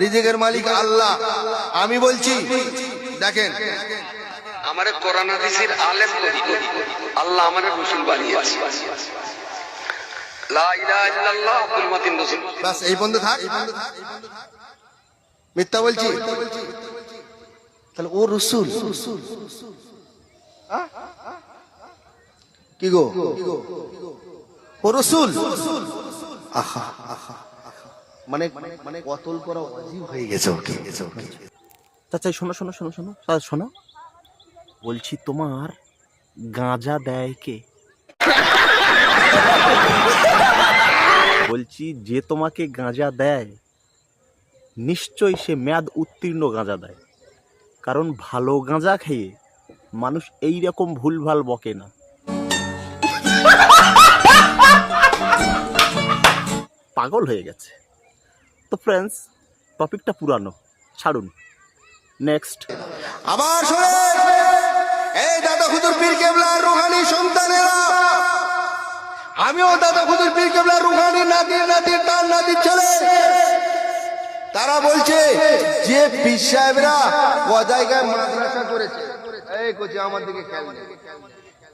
রিজিকের মালিক আল্লাহ। আমি বলছি দেখেন আমারে কোরআন হাদিসের আলেম করি আল্লাহ আমারে রসুল বানিয়েছে। লা ইলাহা ইল্লাল্লাহ আব্দুল মাতিন রসুল। বাস এই বন্ধু থাক। মিথ্যা বলছি? তাহলে ও রসুল? কি গো? ও রসুল? আহা আহা। মানে মানে কতল করা অজীব হয়ে গেছে ওকে। চাচা শোনো শোনো শোনো শোনো। চাচা, শোনো। বলছি তোমার গাঁজা দেয় কে? বলছি যে তোমাকে গাঁজা দেয়, নিশ্চয়ই সে মেয়াদ উত্তীর্ণ গাঁজা দেয়। কারণ ভালো গাঁজা খেয়ে মানুষ এই রকম ভুলভাল বকে না। পাগল হয়ে গেছে। তো ফ্রেন্ডস টপিকটা পুরানো। ছাড়ুন। নেক্সট আবার এই দাদা হুজুর পীর কেবলার রুহানি সন্তানেরা। আমিও দাদা হুজুর পীর কেবলার রুহানি নাতি নাতি তার নাতি ছেলে। তারা বলছে, যে পীর সাহেবরা ক জায়গায় মাদ্রাসা করেছে। এই কোচি, আমার দিকে খেয়াল।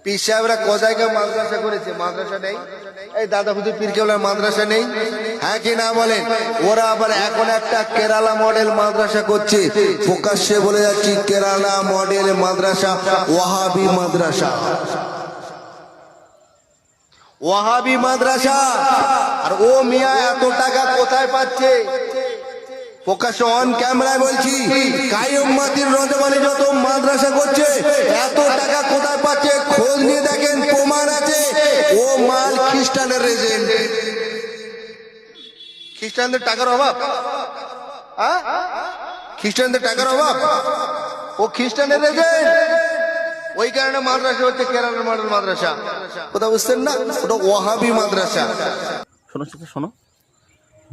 পীর সাহেবরা ক জায়গায় মাদ্রাসা করেছে? মাদ্রাসা নেই। এই দাদা হুজুর পীর কেবলার মাদ্রাসা নেই। হ্যাঁ কি না বলেন? ওরা আবার এখন একটা কেরালা মডেল মাদ্রাসা করছে। প্রকাশ্যে বলে যাচ্ছি, কেরালা মডেল মাদ্রাসা, ওয়াহাবি মাদ্রাসা। ওয়াহাবি মাদ্রাসা। আর ও মিয়া এত টাকা কোথায় পাচ্ছে? প্রকাশ্য অন ক্যামেরায় বলছি কায়ুম মাতির রজমানি যত মাদ্রাসা করছে, এত টাকা কোথায় পাচ্ছে, খোঁজ নিয়ে দেখেন, প্রমাণ আছে। ও মাল খ্রিস্টানের রেজেন্ট। খ্রিস্টানদের টাকার অভাব? খ্রিস্টানদের টাকার অভাব? ও খ্রিস্টানের রেজেন্ট। ওই কারণে মাদ্রাসা হচ্ছে কেরালার মডেল মাদ্রাসা। কোথাও বুঝছেন না? ওটা ওয়াহাবি মাদ্রাসা। শোনো শোনো।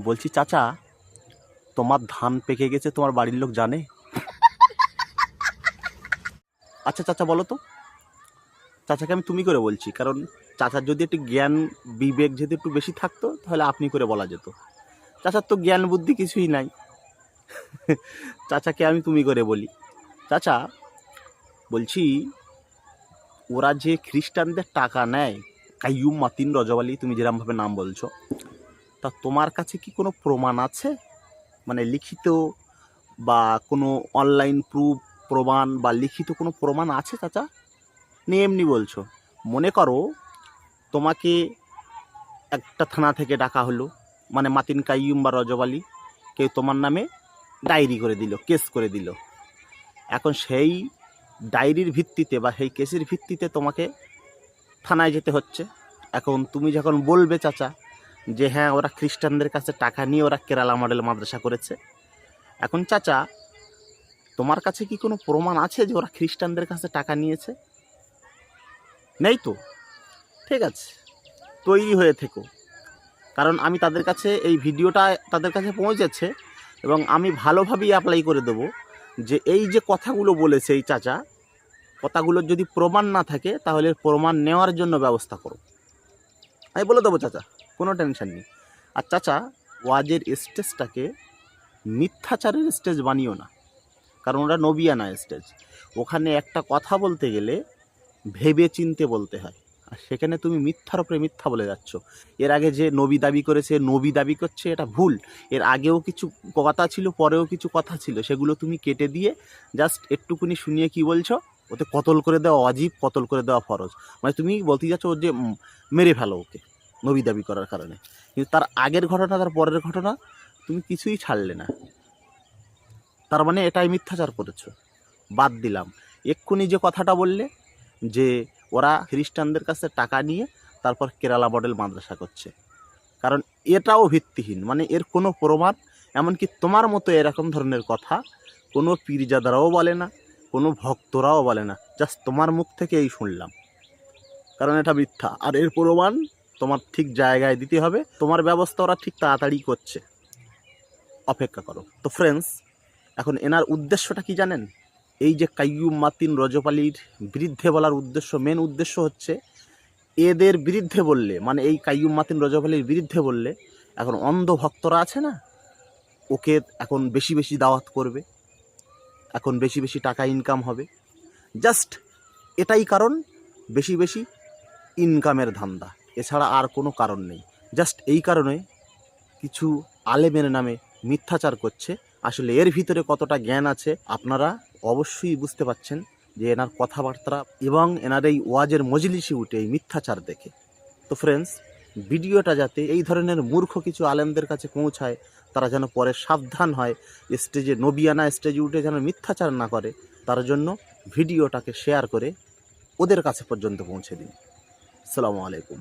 বলছি, চাচা তোমার ধান পেকে গেছে, তোমার বাড়ির লোক জানে। আচ্ছা চাচা বলো তো। চাচাকে আমি তুমি করে বলছি, কারণ চাচার যদি একটু জ্ঞান বিবেক যদি একটু বেশি থাকতো, তাহলে আপনি করে বলা যেত। চাচার তো জ্ঞান বুদ্ধি কিছুই নাই। চাচাকে আমি তুমি করে বলি। চাচা, বলছি, ওরা যে খ্রিস্টানদের টাকা নেয়, কাইয়ুম মাতিন রজবালি তুমি যেরকমভাবে নাম বলছো, তা তোমার কাছে কি কোনো প্রমাণ আছে? মানে লিখিত বা কোনো অনলাইন প্রুফ প্রমাণ বা লিখিত কোনো প্রমাণ আছে চাচা? নিয়ে এমনি বলছো। মনে করো তোমাকে একটা থানা থেকে ডাকা হলো মানে মাতিন কাইয়ুম বা রজবালি কেউ তোমার নামে ডায়েরি করে দিল, কেস করে দিল। এখন সেই ডায়েরির ভিত্তিতে বা সেই কেসের ভিত্তিতে তোমাকে থানায় যেতে হচ্ছে। এখন তুমি যখন বলবে চাচা যে হ্যাঁ ওরা খ্রিস্টানদের কাছে টাকা নিয়ে ওরা কেরালা মডেল মাদ্রাসা করেছে। এখন চাচা, তোমার কাছে কি কোনো প্রমাণ আছে যে ওরা খ্রিস্টানদের কাছে টাকা নিয়েছে? নেই তো। ঠিক আছে, তৈরি হয়ে থেকো। কারণ আমি তাদের কাছে, এই ভিডিওটা তাদের কাছে পৌঁছেছে এবং আমি ভালোভাবেই অ্যাপ্লাই করে দেবো যে এই যে কথাগুলো বলেছে এই চাচা, কথাগুলোর যদি প্রমাণ না থাকে, তাহলে প্রমাণ নেওয়ার জন্য ব্যবস্থা করো। আমি বলে দেবো চাচা। কোনো টেনশন নেই। আর চাচা, ওয়াজের স্টেজটাকে মিথ্যাচারের স্টেজ বানিও না। কারণ ওটা নবিয়ানা স্টেজ। ওখানে একটা কথা বলতে গেলে ভেবে চিনতে বলতে হয়। আর সেখানে তুমি মিথ্যার উপরে মিথ্যা বলে যাচ্ছ। এর আগে যে নবী দাবি করেছে, নবী দাবি করছে, এটা ভুল। এর আগেও কিছু কথা ছিল, পরেও কিছু কথা ছিল। সেগুলো তুমি কেটে দিয়ে জাস্ট একটুকুনি শুনিয়ে কি বলছো? ওতে কতল করে দেওয়া অজীব কতল করে দেওয়া ফরজ। মানে তুমি বলতে যাচ্ছ যে মেরে ফেলো ওকে। নবী দাবি করার কারণে। কিন্তু তার আগের ঘটনা, তার পরের ঘটনা তুমি কিছুই ছাড়লে না। তার মানে এটাই মিথ্যাচার করেছ। বাদ দিলাম। এক্ষুনি যে কথাটা বললে, যে ওরা খ্রিস্টানদের কাছে টাকা নিয়ে তারপর কেরালা মডেল মাদ্রাসা করছে। কারণ এটাও ভিত্তিহীন। মানে এর কোনো প্রমাণ, এমনকি তোমার মতো এরকম ধরনের কথা কোনো পীরজাদারাও বলে না, কোনো ভক্তরাও বলে না। জাস্ট তোমার মুখ থেকে এই শুনলাম। কারণ এটা মিথ্যা। আর এর প্রমাণ তোমার ঠিক জায়গায় দিতে হবে। তোমার ব্যবস্থা ওরা ঠিক তাড়াতাড়ি করছে। অপেক্ষা করো। তো ফ্রেন্ডস এখন এনার উদ্দেশ্যটা কি জানেন? এই যে কাইয়ুম মাতিন রজপালির বিরুদ্ধে বলার উদ্দেশ্য মেন উদ্দেশ্য হচ্ছে এদের বিরুদ্ধে বললে মানে এই কাইয়ুম মাতিন রজপালির বিরুদ্ধে বললে, এখন অন্ধ ভক্তরা আছে না? ওকে এখন বেশি বেশি দাওয়াত করবে। এখন বেশি বেশি টাকা ইনকাম হবে। জাস্ট এটাই কারণ, বেশি বেশি ইনকামের ধান্দা। এছাড়া আর কোনো কারণ নেই। জাস্ট এই কারণে কিছু আলেমের নামে মিথ্যাচার করছে। আসলে এর ভিতরে কতটা জ্ঞান আছে আপনারা অবশ্যই বুঝতে পাচ্ছেন যে এনার কথাবার্তা এবং এনার এই ওয়াজের মজলিসে উঠে এই মিথ্যাচার দেখে। তো ফ্রেন্ডস ভিডিওটা যাতে এই ধরনের মূর্খ কিছু আলেমদের কাছে পৌঁছায়, তারা যেন পরে সাবধান হয় স্টেজে নবিয়ানা স্টেজে উঠে যেন মিথ্যাচার না করে, তার জন্য ভিডিওটাকে শেয়ার করে ওদের কাছে পর্যন্ত পৌঁছে দিন। আসসালামু আলাইকুম।